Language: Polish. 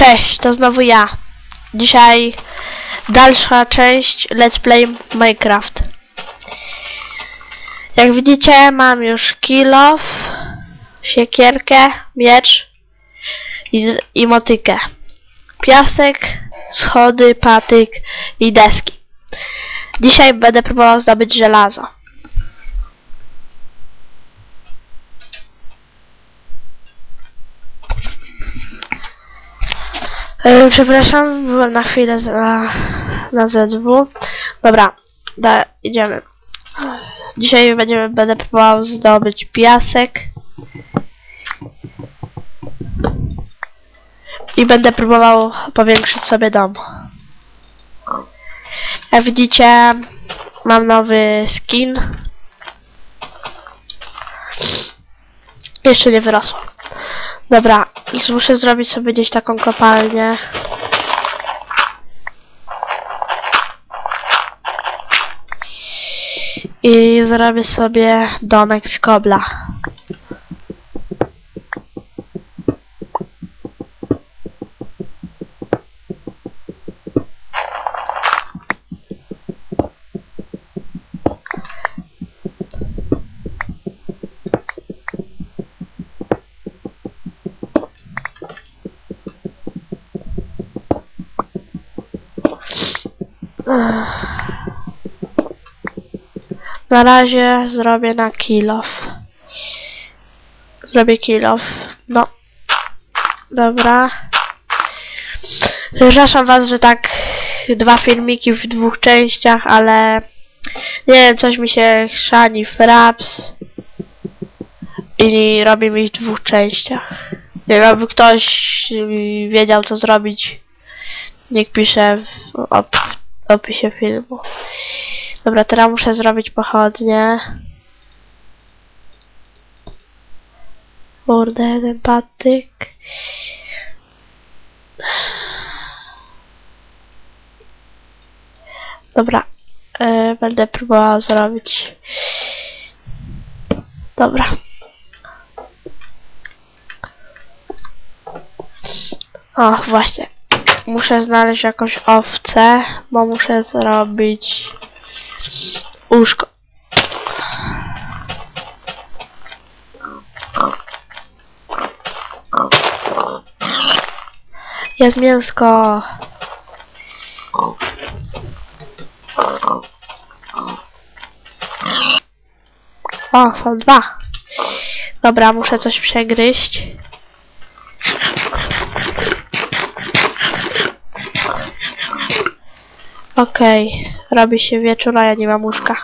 Cześć, to znowu ja. Dzisiaj dalsza część Let's Play Minecraft. Jak widzicie, mam już kill off, siekierkę, miecz i, i motykę. Piasek, schody, patyk i deski. Dzisiaj będę próbował zdobyć żelazo. E, Przepraszam, byłem na chwilę z- na, na ZW. Dobra, da, idziemy. Dzisiaj będziemy, będę próbował zdobyć piasek. I będę próbował powiększyć sobie dom. Jak widzicie, mam nowy skin. Jeszcze nie wyrosło. Dobra, już muszę zrobić sobie gdzieś taką kopalnię. I zrobię sobie domek z kobla. Na razie zrobię na kill off. Zrobię kill off. No. Dobra. Przepraszam was, że tak dwa filmiki w dwóch częściach, ale nie wiem, coś mi się chrzani fraps i robi mi w dwóch częściach. Nie wiem, ktoś wiedział co zrobić, niech pisze w op opisie filmu. Dobra, teraz muszę zrobić pochodnie. Kurde, jeden patyk. Dobra, e, będę próbowała zrobić. Dobra. O, właśnie. Muszę znaleźć jakąś owcę, bo muszę zrobić łóżko. Jest mięsko. O, są dwa. Dobra, muszę coś przegryźć. Okej, robi się wieczór, a ja nie mam łóżka.